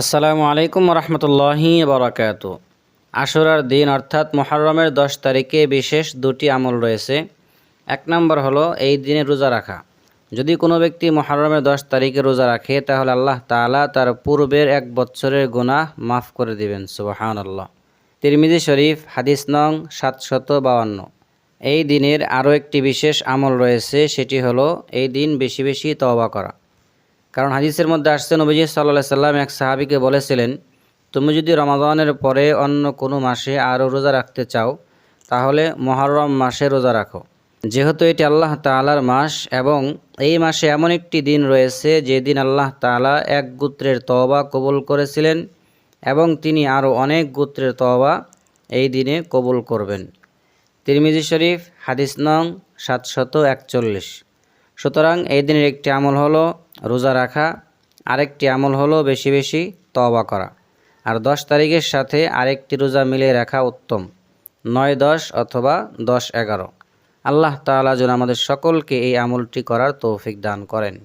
আসসালামু আলাইকুম রহমতুল্লাহি বরাকাত আশুরার দিন, অর্থাৎ মুহররমের দশ তারিখে বিশেষ দুটি আমল রয়েছে। এক নম্বর হলো, এই দিনে রোজা রাখা। যদি কোনো ব্যক্তি মুহররমের দশ তারিখে রোজা রাখে, তাহলে আল্লাহ তাআলা তার পূর্বের এক বছরের গুনাহ মাফ করে দিবেন সুবাহান আল্লাহ তিরমিজি শরীফ, হাদিস নং সাতশত বাউান্ন এই দিনের আরও একটি বিশেষ আমল রয়েছে, সেটি হলো, এই দিন বেশি বেশি তওবা করা। কারণ হাদিসের মধ্যে আসছে, নবীজি সাল্লাহ সাল্লাম এক সাহাবিকে বলেছিলেন, তুমি যদি রমাদানের পরে অন্য কোনো মাসে আরও রোজা রাখতে চাও, তাহলে মহরম মাসে রোজা রাখো। যেহেতু এটি আল্লাহ তাআলার মাস এবং এই মাসে এমন একটি দিন রয়েছে যেদিন আল্লাহ তাআলা এক গোত্রের তওবা কবুল করেছিলেন এবং তিনি আরও অনেক গোত্রের তওবা এই দিনে কবুল করবেন। তিরমিজি শরীফ, হাদিস নং সাতশত একচল্লিশ। সুতরাং এই দিনের একটি আমল হলো রোজা রাখা, আরেকটি আমল হলো বেশি বেশি তবা করা। আর দশ তারিখের সাথে আরেকটি রোজা মিলিয়ে রাখা উত্তম। নয় দশ অথবা দশ এগারো। আল্লাহ তালা যেন আমাদের সকলকে এই আমলটি করার তৌফিক দান করেন।